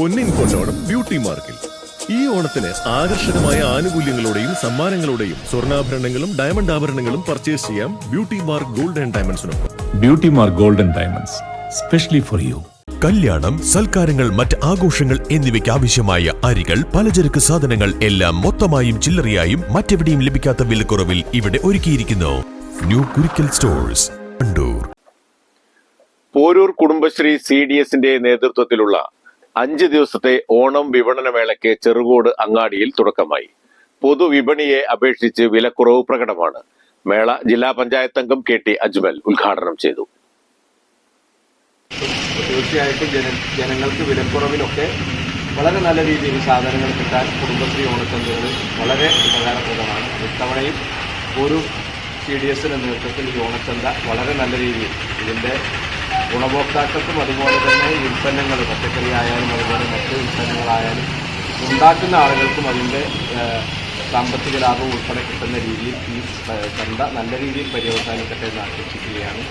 പൊന്നിൻ കൊണ്ടോണം ബ്യൂട്ടി മാർക്കിൽ. ഈ ഓണത്തിന് ആകർഷകമായ ആനുകൂല്യങ്ങളോടെയും സമ്മാനങ്ങളോടെയും സ്വർണാഭരണങ്ങളും ഡയമണ്ട് ആഭരണങ്ങളും പർച്ചേസ് ചെയ്യാം beauty mark gold and ഡയമണ്ട്സിനൊപ്പം. Beauty mark gold and diamonds specially for you കല്യാണം സൽക്കാരങ്ങൾ മറ്റ് ആഘോഷങ്ങൾ എന്നിവയ്ക്ക് ആവശ്യമായ അരികൾ പലചരക്ക് സാധനങ്ങൾ എല്ലാം മൊത്തമായും ചില്ലറയായും മറ്റെവിടെയും ലഭിക്കാത്ത വിലക്കുറവിൽ ഇവിടെ ഒരുക്കിയിരിക്കുന്നു. New Kurikkal stores Kandoor Poroor Kudumbashree C D എസിന്റെ നേതൃത്വത്തിലുള്ള അഞ്ച് ദിവസത്തെ ഓണം വിപണന മേളയ്ക്ക് ചെറുകോട് അങ്ങാടിയിൽ തുടക്കമായി. പൊതുവിപണിയെ അപേക്ഷിച്ച് വിലക്കുറവ് പ്രകടമാണ്. മേള ജില്ലാ പഞ്ചായത്ത് അംഗം കെ ടി അജ്മൽ ഉദ്ഘാടനം ചെയ്തു. തീർച്ചയായിട്ടും ജന ജനങ്ങൾക്ക് വിലക്കുറവിലൊക്കെ വളരെ നല്ല രീതിയിൽ സാധനങ്ങൾ കിട്ടാൻ കുടുംബശ്രീ ഓണച്ചന്തകൾ വളരെ ഉപകാരപ്രദമാണ്. ഇത്തവണയും ഒരു സി ഡി എസിന്റെ നേതൃത്വത്തിൽ ഈ ഓണച്ചന്ത വളരെ നല്ല രീതിയിൽ ഇതിന്റെ ഗുണഭോക്താക്കൾക്കും അതുപോലെ തന്നെ ഉൽപ്പന്നങ്ങൾ പച്ചക്കറി ആയാലും അതുപോലെ മറ്റ് ഉൽപ്പന്നങ്ങളായാലും ഉണ്ടാക്കുന്ന ആളുകൾക്കും അതിന്റെ സാമ്പത്തിക ലാഭം ഉൾപ്പെടെ കിട്ടുന്ന രീതിയിൽ ഈ ചന്ത നല്ല രീതിയിൽ പര്യവസാനിക്കട്ടെ എന്ന് ആശംസിക്കുകയാണ്.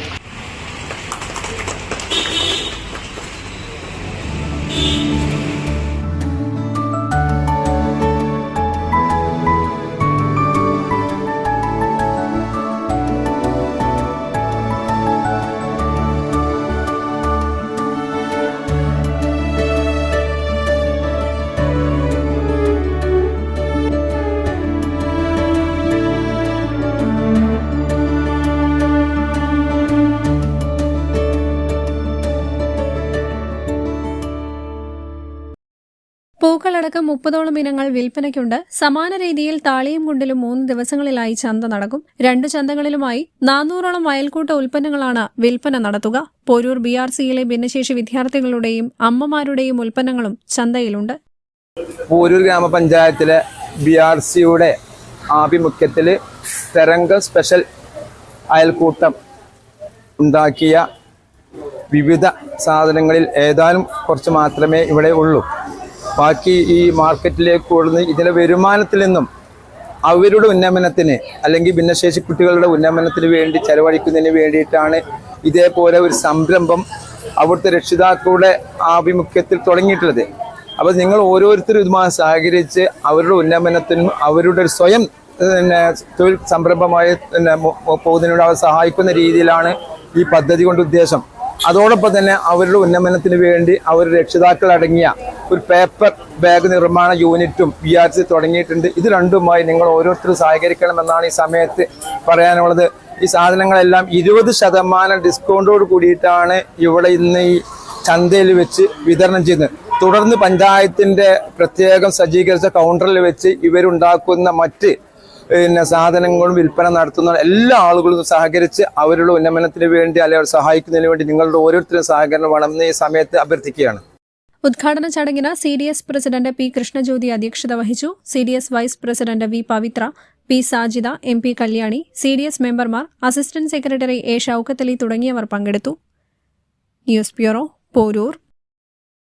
പൂക്കളടക്കം മുപ്പതോളം ഇനങ്ങൾ വിൽപ്പനയ്ക്കുണ്ട്. സമാന രീതിയിൽ താളിയും കുണ്ടിലും മൂന്ന് ദിവസങ്ങളിലായി ചന്ത നടക്കും. രണ്ട് ചന്തകളിലുമായി നാനൂറോളം വയൽക്കൂട്ട ഉൽപ്പന്നങ്ങളാണ് വിൽപ്പന നടത്തുക. പോരൂർ ബി ആർ സിയിലെ ഭിന്നശേഷി വിദ്യാർത്ഥികളുടെയും അമ്മമാരുടെയും ഉൽപ്പന്നങ്ങളും ചന്തയിലുണ്ട്. പോരൂർ ഗ്രാമപഞ്ചായത്തിലെ ബി ആർ സിയുടെ ആഭിമുഖ്യത്തിൽ തരംഗ സ്പെഷ്യൽ അയൽക്കൂട്ടം ഉണ്ടാക്കിയ വിവിധ സാധനങ്ങളിൽ ഏതാനും കുറച്ച് മാത്രമേ ഇവിടെ ഉള്ളൂ. ബാക്കി ഈ മാർക്കറ്റിലേക്ക് കൊടുന്ന് ഇതിലെ വരുമാനത്തിൽ നിന്നും അവരുടെ ഉന്നമനത്തിന് അല്ലെങ്കിൽ ഭിന്നശേഷി കുട്ടികളുടെ ഉന്നമനത്തിന് വേണ്ടി ചെലവഴിക്കുന്നതിന് വേണ്ടിയിട്ടാണ് ഇതേപോലെ ഒരു സംരംഭം അവിടുത്തെ രക്ഷിതാക്കളുടെ ആഭിമുഖ്യത്തിൽ തുടങ്ങിയിട്ടുള്ളത്. അപ്പോൾ നിങ്ങൾ ഓരോരുത്തരും ഇതുമായി സഹകരിച്ച് അവരുടെ ഉന്നമനത്തിനും അവരുടെ സ്വയം പിന്നെ തൊഴിൽ സംരംഭമായി പിന്നെ പോകുന്നതിനോട് അവർ സഹായിക്കുന്ന രീതിയിലാണ് ഈ പദ്ധതി കൊണ്ട് ഉദ്ദേശം. അതോടൊപ്പം തന്നെ അവരുടെ ഉന്നമനത്തിന് വേണ്ടി അവർ രക്ഷിതാക്കൾ അടങ്ങിയ ഒരു പേപ്പർ ബാഗ് നിർമ്മാണ യൂണിറ്റും ബി ആർ സി തുടങ്ങിയിട്ടുണ്ട്. ഇത് രണ്ടുമായി നിങ്ങൾ ഓരോരുത്തരും സഹകരിക്കണമെന്നാണ് ഈ സമയത്ത് പറയാനുള്ളത്. ഈ സാധനങ്ങളെല്ലാം ഇരുപത് ശതമാനം ഡിസ്കൗണ്ടോട് കൂടിയിട്ടാണ് ഇവിടെ ഇന്ന് ഈ ചന്തയിൽ വെച്ച് വിതരണം ചെയ്യുന്നത്. തുടർന്ന് പഞ്ചായത്തിന്റെ പ്രത്യേകം സജ്ജീകരിച്ച കൗണ്ടറിൽ വെച്ച് ഇവരുണ്ടാക്കുന്ന മറ്റ് പിന്നെ സാധനങ്ങളും വിൽപ്പന നടത്തുന്ന എല്ലാ ആളുകളും സഹകരിച്ച് അവരുടെ ഉന്നമനത്തിന് വേണ്ടി അല്ലെങ്കിൽ സഹായിക്കുന്നതിന് വേണ്ടി നിങ്ങളുടെ ഓരോരുത്തരും സഹകരണം വേണമെന്ന് ഈ സമയത്ത് അഭ്യർത്ഥിക്കുകയാണ്. ഉദ്ഘാടന ചടങ്ങിന് C D S president P Krishnajyothi അധ്യക്ഷത വഹിച്ചു. C D S vice president V Pavithra P Sajida M P Kalyani C D S മെമ്പർമാർ അസിസ്റ്റന്റ് സെക്രട്ടറി എ ഷൌക്കത്തലി തുടങ്ങിയവർ പങ്കെടുത്തു. News bureau Poroor.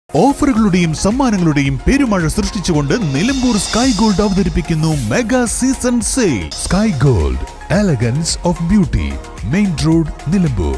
ഓഫറുകളുടെയും സമ്മാനങ്ങളുടെയും പെരുമഴ സൃഷ്ടിച്ചുകൊണ്ട് നിലമ്പൂർ സ്കൈ ഗോൾഡ് അവതരിപ്പിക്കുന്നു mega season sale. Sky gold elegance of beauty main road Nilambur.